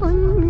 பொன்